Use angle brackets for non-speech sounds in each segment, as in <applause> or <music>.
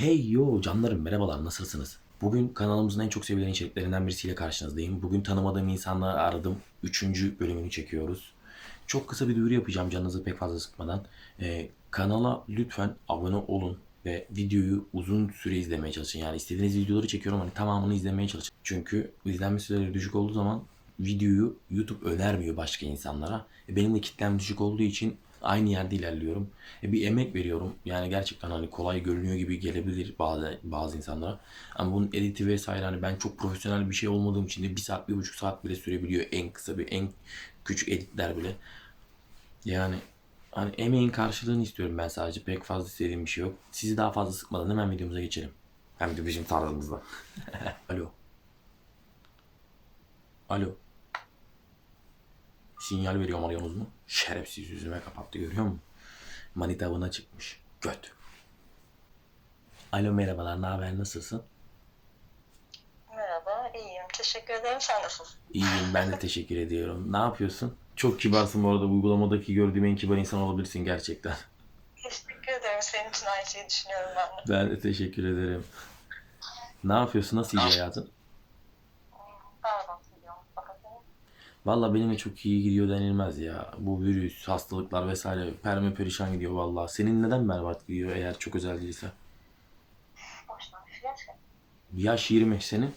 Hey yo canlarım merhabalar nasılsınız? Bugün kanalımızın en çok sevilen içeriklerinden birisiyle karşınızdayım. Bugün tanımadığım insanları aradım. Üçüncü bölümünü çekiyoruz. Çok kısa bir duyuru yapacağım canınızı pek fazla sıkmadan. Ee, kanala lütfen abone olun ve videoyu uzun süre izlemeye çalışın. Yani istediğiniz videoları çekiyorum hani tamamını izlemeye çalışın. Çünkü izlenme süreleri düşük olduğu zaman videoyu YouTube önermiyor başka insanlara. E, benim de kitlem düşük olduğu için aynı yerde ilerliyorum. E, bir emek veriyorum. Yani gerçekten hani kolay görünüyor gibi gelebilir bazı bazı insanlara. Ama bunun editi vesaire hani ben çok profesyonel bir şey olmadığım için de bir saat, bir buçuk saat bile sürebiliyor. En kısa bir, en küçük editler bile. Yani hani emeğin karşılığını istiyorum ben sadece. Pek fazla istediğim bir şey yok. Sizi daha fazla sıkmadan hemen videomuza geçelim. Hem de bizim tarzımızda. <laughs> Alo. Alo. Sinyal veriyorum alıyorsunuz mu? Şerefsiz yüzüme kapattı görüyor musun? Manita avına çıkmış. Göt. Alo merhabalar ne haber nasılsın? Merhaba, iyiyim. Teşekkür ederim. Sen nasılsın? İyiyim ben de teşekkür ediyorum. Ne yapıyorsun? Çok kibarsın bu arada. Uygulamadaki gördüğüm en kibar insan olabilirsin gerçekten. Teşekkür ederim. Senin için aynı şeyi düşünüyorum ben de. Ben de teşekkür ederim. Ne yapıyorsun? Nasıl gidiyor hayatın? Pardon, biliyorum. Fakat senin Valla benim de çok iyi gidiyor denilmez ya. Bu virüs, hastalıklar vesaire perme perişan gidiyor valla. Senin neden berbat gidiyor eğer çok özel değilse? Yaş 20 senin?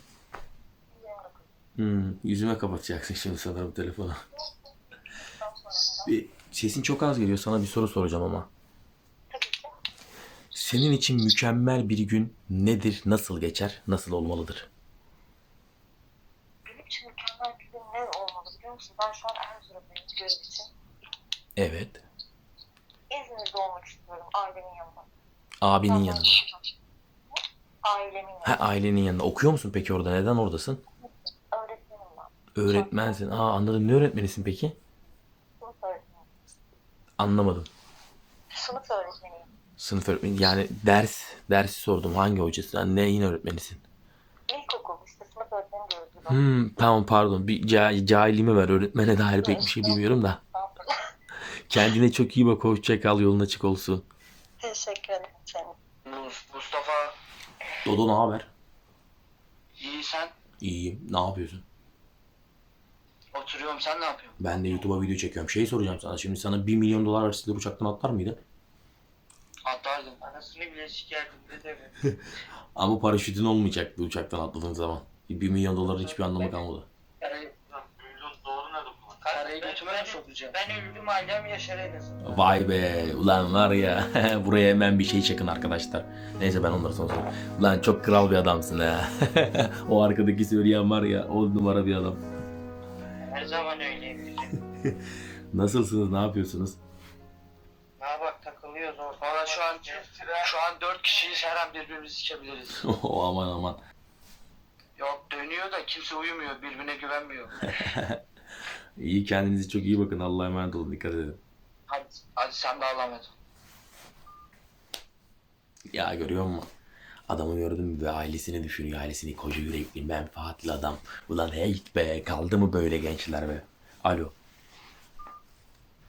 29. Hmm, yüzüme kapatacaksın şimdi sanırım telefonu. Sesin çok az geliyor. Sana bir soru soracağım ama. Senin için mükemmel bir gün nedir? Nasıl geçer? Nasıl olmalıdır? Benim için mükemmel bir gün ne olmalı biliyor musun? Ben şu an Erzurum'dayım görev için. Evet. İzmir'de olmak istiyorum ailemin yanında. Abinin Ben yanında. Ailemin Ha yanında. ailenin yanında. Okuyor musun peki orada? Neden oradasın? Öğretmenim ben. Öğretmensin. Aa anladım. Ne öğretmenisin peki? Sınıf öğretmeniyim. Anlamadım. Sınıf öğretmeniyim. Sınıf öğretmeni. Yani ders. Dersi sordum. Hangi hocası? Yani neyin öğretmenisin? Hmm, tamam pardon. Bir ca- cahilliğime ver. Öğretmene dair pek bir şey bilmiyorum da. Kendine çok iyi bak. Hoşça kal. Yolun açık olsun. Teşekkür ederim senin. Mustafa Dodo ne haber? iyi sen İyiyim. Ne yapıyorsun? oturuyorum sen ne yapıyorsun? Ben de YouTube'a video çekiyorum. Şey soracağım sana. Şimdi sana 1 milyon dolar verseler uçaktan atlar mıydı? Atlardım. Anasını bile sikerdim de tabii. Ama paraşütün olmayacaktı uçaktan atladığın zaman. 1 milyon doların hiçbir anlamı kalmadı. Karayı, karayı götüme sokacağım? Ben öldüm ailem yaşar en azından. Vay be ulan var ya <laughs> buraya hemen bir şey çakın arkadaşlar. Neyse ben onları sonra sorayım. Ulan çok kral bir adamsın ha. <laughs> o arkadaki söyleyen var ya o numara bir adam. Her zaman öyleyim. <laughs> Nasılsınız ne yapıyorsunuz? Ha bak takılıyoruz orada. Valla şu an şu an dört kişiyiz her an birbirimizi sikebiliriz. aman aman. Yok dönüyor da kimse uyumuyor birbirine güvenmiyor. <laughs> İyi kendinize çok iyi bakın Allah'a emanet olun dikkat edin. Hadi, hadi sen de alamadın. Ya görüyor musun? Adamı gördün mü ve ailesini düşünüyor. Ailesini koca yürekli, menfaatli adam. Ulan hey be kaldı mı böyle gençler be? Alo.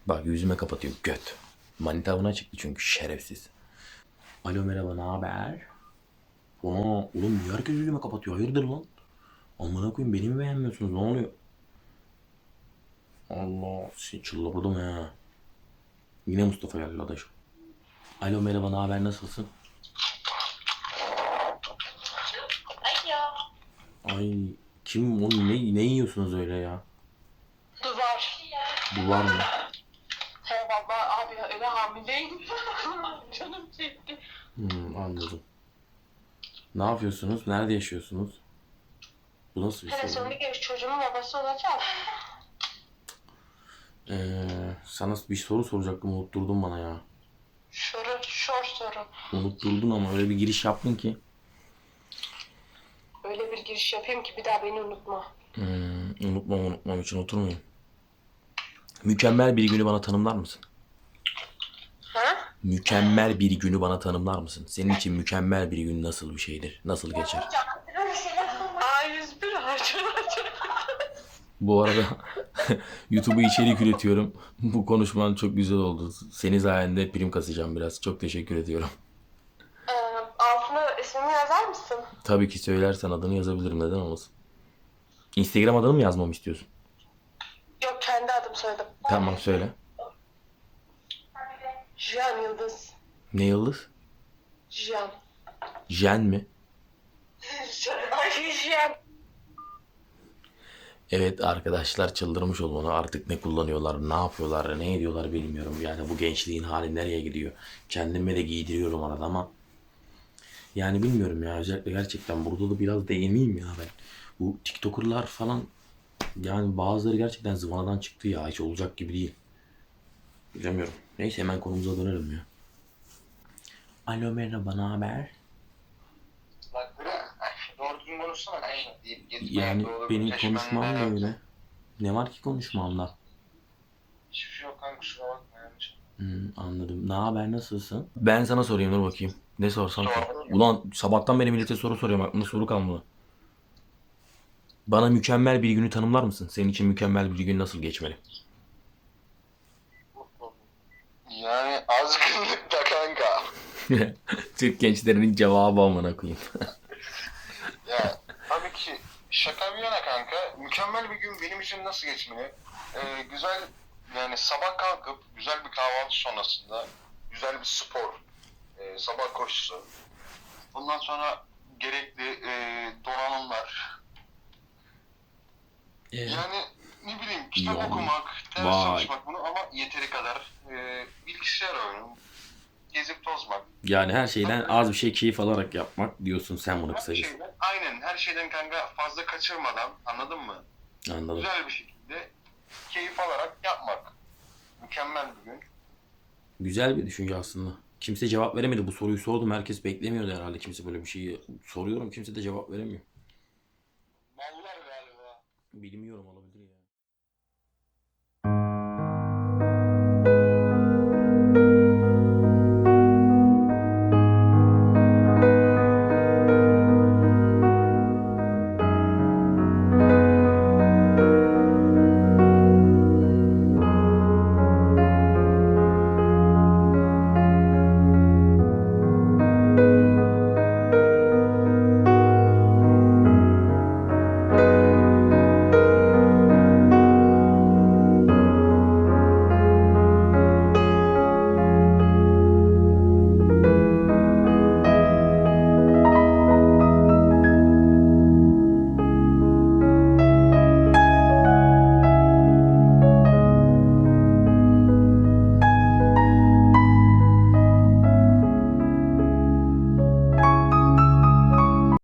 Bak yüzüme kapatıyor göt. Manita avına çıktı çünkü şerefsiz. Alo merhaba ne haber? Aa, oğlum niye herkes yüzüme kapatıyor? Hayırdır lan? Amına koyayım beni mi beğenmiyorsunuz? Ne oluyor? Allah seni çıldırdım ya. Yine Mustafa geldi adaş. Alo merhaba ne haber nasılsın? Ay kim onu ne, ne yiyorsunuz öyle ya? Duvar. Duvar mı? He valla abi öyle hamileyim. <laughs> Canım çekti. Hmm, anladım. Ne yapıyorsunuz? Nerede yaşıyorsunuz? Bu nasıl bir soru? sonunda geç çocuğumun babası olacağım. Ee, sana bir soru soracaktım unutturdun bana ya. Soru, şor soru. Unutturdun ama öyle bir giriş yaptın ki. Öyle bir giriş yapayım ki bir daha beni unutma. Hmm, unutmam unutmam için muyum? Mükemmel bir günü bana tanımlar mısın? Mükemmel bir günü bana tanımlar mısın? Senin için mükemmel bir gün nasıl bir şeydir? Nasıl geçer? A101 harcı Bu arada <laughs> YouTube'a içerik üretiyorum. Bu konuşman çok güzel oldu. Senin sayende prim kasacağım biraz. Çok teşekkür ediyorum. Ee, altını ismimi yazar mısın? Tabii ki söylersen adını yazabilirim. Neden olmasın? Instagram adını mı yazmamı istiyorsun? Yok kendi adım söyledim. Tamam söyle. Jiyan Yıldız. Ne yıldız? Jiyan. Jen mi? Ay. Evet arkadaşlar çıldırmış olmalı. Artık ne kullanıyorlar, ne yapıyorlar, ne ediyorlar bilmiyorum. Yani bu gençliğin hali nereye gidiyor? Kendime de giydiriyorum arada ama yani bilmiyorum ya özellikle gerçekten burada da biraz değineyim ya ben. Bu TikToker'lar falan yani bazıları gerçekten zıvanadan çıktı ya hiç olacak gibi değil. Bilemiyorum. Neyse hemen konumuza dönelim ya. Alo merhaba ne haber? Bak bırak. Doğru düzgün konuşsana kanka. Deyip gitme. Yani Doğru benim konuşmam da öyle. Ne var ki konuşmamda? Hiçbir şey yok kanka kusura bakma yanlış. Hmm, anladım. Ne haber nasılsın? Ben sana sorayım dur bakayım. Ne sorsam sor. Sor. Ulan sabahtan beri millete soru soruyorum aklımda soru kalmadı. Bana mükemmel bir günü tanımlar mısın? Senin için mükemmel bir gün nasıl geçmeli? Yani azgınlıkta kanka. <laughs> Türk gençlerinin cevabı amına koyayım. <laughs> Ya tabii ki şaka bir yana kanka. Mükemmel bir gün benim için nasıl geçmeli? Ee, güzel yani sabah kalkıp güzel bir kahvaltı sonrasında güzel bir spor, e, sabah koşusu. Ondan sonra gerekli e, donanımlar. Yani ne bileyim kitap Yani, okumak, ders vay. çalışmak bunu ama yeteri kadar e, bilgisayar oyunu, gezip tozmak. Yani her şeyden az bir şey keyif alarak yapmak diyorsun sen bunu Her kısacası. şeyden, aynen her şeyden kanka fazla kaçırmadan anladın mı? Anladım. Güzel bir şekilde keyif alarak yapmak. Mükemmel bir gün. Güzel bir düşünce aslında. Kimse cevap veremedi. Bu soruyu sordum. Herkes beklemiyordu herhalde. Kimse böyle bir şeyi soruyorum. Kimse de cevap veremiyor. Mallar galiba. Bilmiyorum olabilir.